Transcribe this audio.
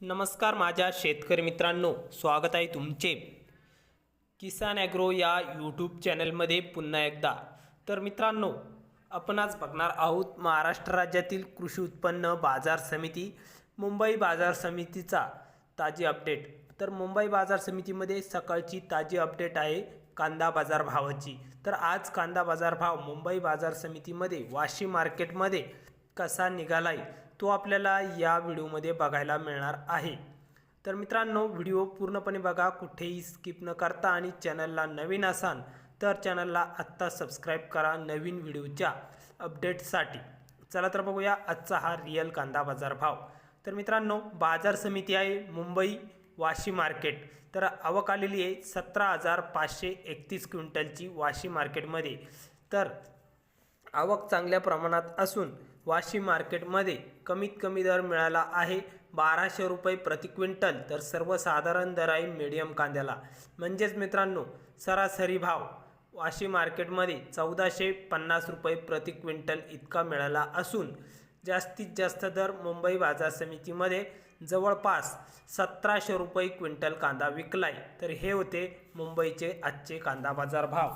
नमस्कार माझ्या शेतकरी मित्रांनो स्वागत आहे तुमचे. किसान ॲग्रो या यूट्यूब चॅनलमध्ये पुन्हा एकदा. तर मित्रांनो आपण आज बघणार आहोत महाराष्ट्र राज्यातील कृषी उत्पन्न बाजार समिती मुंबई बाजार समितीचा ताजी अपडेट तर मुंबई बाजार समितीमध्ये सकाळची ताजी अपडेट आहे कांदा बाजार भावाची. तर आज कांदा बाजार भाव मुंबई बाजार समितीमध्ये वाशी मार्केटमध्ये कसा निघालाय? तो आपल्याला या व्हिडिओमध्ये बघायला मिळणार आहे. तर मित्रांनो व्हिडिओ पूर्णपणे बघा कुठेही स्किप न करता आणि चॅनलला नवीन असाल तर चॅनलला आत्ता सबस्क्राईब करा नवीन व्हिडिओच्या अपडेटसाठी. चला तर बघूया आजचा हा रिअल कांदा बाजार भाव. तर मित्रांनो बाजार समिती आहे मुंबई वाशी मार्केट. तर आवक आलेली आहे सतरा हजार पाचशे एकतीस क्विंटलची वाशी मार्केटमध्ये. तर आवक चांगल्या प्रमाणात असून वाशी मार्केटमध्ये कमीत कमी दर मिळाला आहे. बाराशे रुपये प्रति क्विंटल तर सर्वसाधारण दर आहे मीडियम कांद्याला. म्हणजेच मित्रांनो सरासरी भाव वाशी मार्केटमध्ये चौदाशे पन्नास रुपये प्रति क्विंटल इतका मिळाला असून जास्तीत जास्त दर मुंबई बाजार समितीमध्ये जवळपास सतराशे रुपये क्विंटल कांदा विकलाय. तर हे होते मुंबईचे आजचे कांदा बाजार भाव.